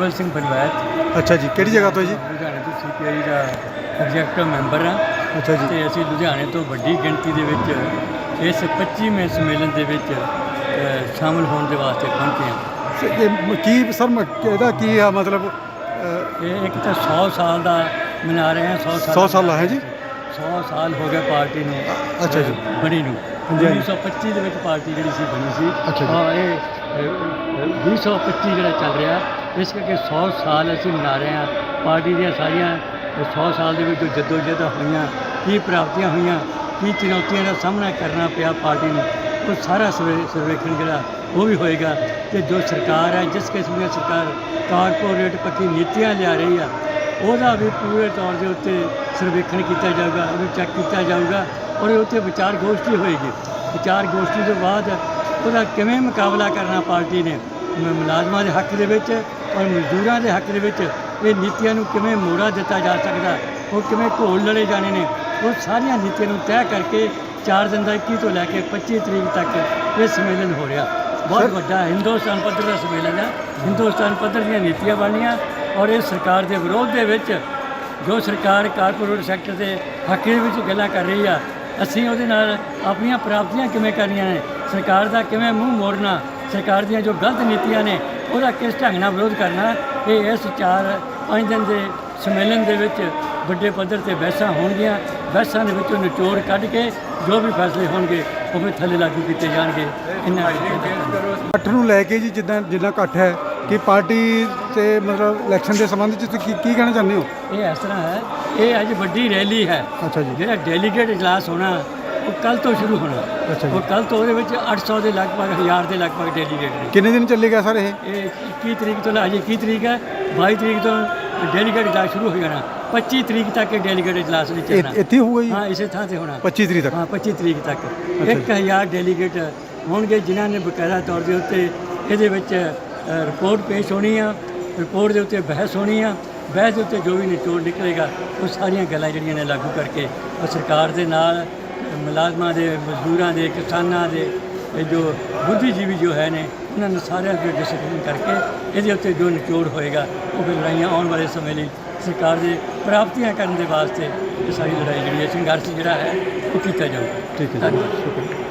ਅੱਛਾ ਜੀ ਕਿਹੜੀ ਜਗ੍ਹਾ ਤੋਂ ਜੀ? ਲੁਧਿਆਣੇ ਤੋਂ ਸੀਪੀਆਈ ਦਾ ਐਗਜ਼ੈਕਟਿਵ ਮੈਂਬਰ ਹਾਂ। ਅੱਛਾ ਜੀ। ਤੇ ਅਸੀਂ ਲੁਧਿਆਣੇ ਤੋਂ ਵੱਡੀ ਗਿਣਤੀ ਦੇ ਵਿੱਚ ਇਸ 25ਵੇਂ ਸੰਮੇਲਨ ਦੇ ਵਿੱਚ ਅ, ਸ਼ਾਮਲ ਹੋਣ ਦੇ ਵਾਸਤੇ ਪਹੁੰਚੇ ਹਾਂ। ਇਹ ਕੀ ਸਰ ਮ- ਇਹਦਾ ਕੀ ਆ ਮਤਲਬ ਅ, ਇਹ ਇੱਕ ਤਾਂ 100 ਸਾਲ ਦਾ ਮਨਾ ਰਹੇ ਹਾਂ 100 ਸਾਲ 100 ਸਾਲ ਹੈ ਜੀ? 100 ਸਾਲ ਹੋ ਗਏ ਪਾਰਟੀ ਨੂੰ ਅੱਛਾ ਜੀ। ਬਣੀ ਨੂੰ। ਹਾਂਜੀ, ਹਾਂਜੀ। 1925 ਦੇ ਵਿੱਚ ਪਾਰਟੀ ਜਿਹੜੀ ਸੀ ਬਣੀ ਸੀ। ਅੱਛਾ ਜੀ। ਔਰ ਇਹ ਅ, ਅ, 2025 ਜਿਹੜਾ ਚੱਲ ਰਿਹਾ ਇਸ ਕਰਕੇ 100 ਸਾਲ ਅਸੀਂ ਮਨਾ ਰਹੇ ਹਾਂ। ਪਾਰਟੀ ਦੀਆਂ ਸਾਰੀਆਂ 100 ਸਾਲ ਦੇ ਵਿੱਚ ਜੋ ਜਦੋਜਹਿਦਾਂ ਹੋਈਆਂ ਕੀ ਪ੍ਰਾਪਤੀਆਂ ਹੋਈਆਂ ਕੀ ਚੁਣੌਤੀਆਂ ਦਾ ਸਾਹਮਣਾ ਕਰਨਾ ਪਿਆ ਪਾਰਟੀ ਨੂੰ ਉਹ ਸਾਰਾ ਸਰਵੇ- ਸਰਵੇਖਣ ਜਿਹੜਾ ਉਹ ਵੀ ਹੋਏਗਾ। ਤੇ ਜੋ ਸਰਕਾਰ ਹੈ ਜਿਸ ਕਿਸਮ ਦੀ ਸਰਕਾਰ ਕਾਰਪੋਰੇਟ ਪੱਖੀ ਨੀਤੀਆਂ ਲਿਆ ਰਹੀ ਆ ਉਹਦਾ ਵੀ ਪੂਰੇ ਤੌਰ ਦੇ ਉੱਤੇ ਸਰਵੇਖਣ ਕੀਤਾ ਜਾਊਗਾ ਉਹਨੂੰ ਚੈੱਕ ਕੀਤਾ ਜਾਊਗਾ ਔਰ ਉੱਥੇ ਵਿਚਾਰ ਗੋਸ਼ਟੀ ਹੋਏਗੀ। ਵਿਚਾਰ ਗੋਸ਼ਟੀ ਤੋਂ ਬਾਅਦ ਉਹਦਾ ਕਿਵੇਂ ਮੁਕਾਬਲਾ ਕਰਨਾ ਪਾਰਟੀ ਨੇ? ਮੁਲਾਜ਼ਮਾਂ ਦੇ ਹੱਕ ਦੇ ਵਿੱਚ ਔਰ ਮਜ਼ਦੂਰਾਂ ਦੇ ਹੱਕ ਦੇ ਵਿੱਚ ਇਹ ਨੀਤੀਆਂ ਨੂੰ ਕਿਵੇਂ ਮੋੜਾ ਦਿੱਤਾ ਜਾ ਸਕਦਾ? ਉਹ ਕਿਵੇਂ ਘੋਲ ਲੜੇ ਜਾਣੇ ਨੇ? ਉਹ ਸਾਰੀਆਂ ਨੀਤੀਆਂ ਨੂੰ ਤੈਅ ਕਰਕੇ 4 ਦਿਨ ਦਾ 21 ਤੋਂ ਲੈ ਕੇ 25 ਤਰੀਕ ਤੱਕ ਇਹ ਸੰਮੇਲਨ ਹੋ ਰਿਹਾ। ਬਹੁਤ ਵੱਡਾ ਹਿੰਦੁਸਤਾਨ ਪੱਧਰ ਦਾ ਸੰਮੇਲਨ ਹੈ। ਹਿੰਦੁਸਤਾਨ ਪੱਧਰ ਦੀਆਂ ਨੀਤੀਆਂ ਬਣਨੀਆਂ ਔਰ ਇਹ ਸਰਕਾਰ ਦੇ ਵਿਰੋਧ ਦੇ ਵਿੱਚ ਜੋ ਸਰਕਾਰ ਕਾਰਪੋਰੇਟ ਸੈਕਟਰ ਦੇ ਹੱਕ ਦੇ ਵਿੱਚ ਗੱਲਾਂ ਕਰ ਰਹੀ ਆ ਅਸੀਂ ਉਹਦੇ ਨਾਲ ਆਪਣੀਆਂ ਪ੍ਰਾਪਤੀਆਂ ਕਿਵੇਂ ਕਰਨੀਆਂ ਨੇ? ਸਰਕਾਰ ਦਾ ਕਿਵੇਂ ਮੂੰਹ ਮੋੜਨਾ? ਸਰਕਾਰ ਦੀਆਂ ਜੋ ਗਲਤ ਨੀਤੀਆਂ ਨੇ ਉਹਦਾ ਕਿਸ ਢੰਗ ਨਾਲ ਵਿਰੋਧ ਕਰਨਾ? ਇਹ ਇਸ ਚਾਰ ਪੰਜ ਦਿਨ ਦੇ ਸੰਮੇਲਨ ਦੇ ਵਿੱਚ ਵੱਡੇ ਪੱਧਰ ਤੇ ਬਹਿਸਾਂ ਹੋਣਗੀਆਂ। ਬਹਿਸਾਂ ਦੇ ਵਿੱਚੋਂ ਨਿਚੋੜ ਕੱਢ ਕੇ ਜੋ ਵੀ ਫੈਸਲੇ ਹੋਣਗੇ ਉਹ ਫਿਰ ਥੱਲੇ ਲਾਗੂ ਕੀਤੇ ਜਾਣਗੇ। ਇਹਨਾਂ ਇਕੱਠ ਨੂੰ। ਲੈ ਕੇ ਜੀ ਜਿੱਦਾਂ ਜਿੰਨਾ ਇਕੱਠ ਹੈ ਕਿ ਪਾਰਟੀ ਤੇ ਮਤਲਬ ਇਲੈਕਸ਼ਨ ਦੇ ਸੰਬੰਧ ਚ ਤੁਸੀਂ ਕੀ ਕੀ ਕਹਿਣਾ ਚਾਹੁੰਦੇ ਹੋ? ਇਹ ਇਸ ਤਰ੍ਹਾਂ ਹੈ ਇਹ ਅੱਜ ਵੱਡੀ ਰੈਲੀ ਹੈ। ਅੱਛਾ ਜੀ। ਜਿਹੜਾ ਡੈਲੀਗੇਟ ਇਜਲਾਸ ਹੋਣਾ ਉਹ ਕੱਲ ਤੋਂ ਸ਼ੁਰੂ ਹੋਣਾ। ਅੱਛਾ ਜੀ। ਉਹ ਕੱਲ ਤੋਂ ਉਹਦੇ ਵਿੱਚ 800 ਦੇ ਲਗਭਗ 1000 ਦੇ ਲਗਭਗ ਡੈਲੀਗੇਟ ਨੇ। ਕਿੰਨੇ ਦਿਨ ਚੱਲੇਗਾ ਸਰ ਇਹ? ਇਹ 21 ਤਰੀਕ ਤੋਂ ਲੈ ਅਜੇ 21 ਤਰੀਕ ਹੈ 22 ਤਰੀਕ ਤੋਂ ਡੈਲੀਗੇਟ ਇਜਲਾਸ ਸ਼ੁਰੂ ਹੋ ਜਾਣਾ। 25 ਤਰੀਕ ਤੱਕ ਇਹ ਡੈਲੀਗੇਟ ਇਜਲਾਸ ਨਹੀਂ ਇਹ- ਚੱਲਣਾ। ਇੱਥੇ ਹੋਊਗਾ ਜੀ? ਹਾਂ ਇਸੇ ਥਾਂ ਤੇ ਹੋਣਾ। 25 ਤਰੀਕ ਤੱਕ। ਹਾਂ 25 ਤਰੀਕ ਤੱਕ। ਜੀ। 1000 ਡੈਲੀਗੇਟ ਹੋਣਗੇ ਜਿਨ੍ਹਾਂ ਨੇ ਬਕਾਇਦਾ ਤੌਰ ਦੇ ਉੱਤੇ ਇਹਦੇ ਵਿੱਚ ਅ, ਰਿਪੋਰਟ ਪੇਸ਼ ਹੋਣੀ ਆ। ਰਿਪੋਰਟ ਦੇ ਉੱਤੇ ਬਹਿਸ ਹੋਣੀ ਆ। ਬਹਿਸ ਦੇ ਉੱਤੇ ਜੋ ਵੀ ਨਿਚੋੜ ਨਿਕਲੇਗਾ ਉਹ ਸਾਰੀਆਂ ਗੱਲਾਂ ਜਿਹੜੀਆਂ ਨੇ ਲਾਗੂ ਕਰਕੇ ਉਹ ਸਰਕਾਰ ਦੇ ਨਾਲ ਮੁਲਾਜ਼ਮਾਂ ਦੇ ਮਜ਼ਦੂਰਾਂ ਦੇ ਕਿਸਾਨਾਂ ਦੇ ਇਹ ਜੋ ਬੁੱਧੀਜੀਵੀ ਜੋ ਹੈ ਨੇ ਉਹਨਾਂ ਨੂੰ ਸਾਰਿਆਂ ਦੇ ਡਿਸਕਸ਼ਨ ਕਰਕੇ ਇਹਦੇ ਉੱਤੇ ਜੋ ਨਿਚੋੜ ਹੋਏਗਾ ਉਹ ਫਿਰ ਲੜਾਈਆਂ ਆਉਣ ਵਾਲੇ ਸਮੇਂ ਲਈ ਸਰਕਾਰ ਦੀ ਪ੍ਰਾਪਤੀਆਂ ਕਰਨ ਦੇ ਵਾਸਤੇ ਇਹ ਸਾਰੀ ਲੜਾਈ ਜਿਹੜੀ ਹੈ ਸੰਘਰਸ਼ ਜਿਹੜਾ ਹੈ ਉਹ ਕੀਤਾ ਜਾਊਗਾ। ਠੀਕ ਹੈ ਜੀ ਧੰਨਵਾਦ। ਸ਼ੁਕਰੀਆ।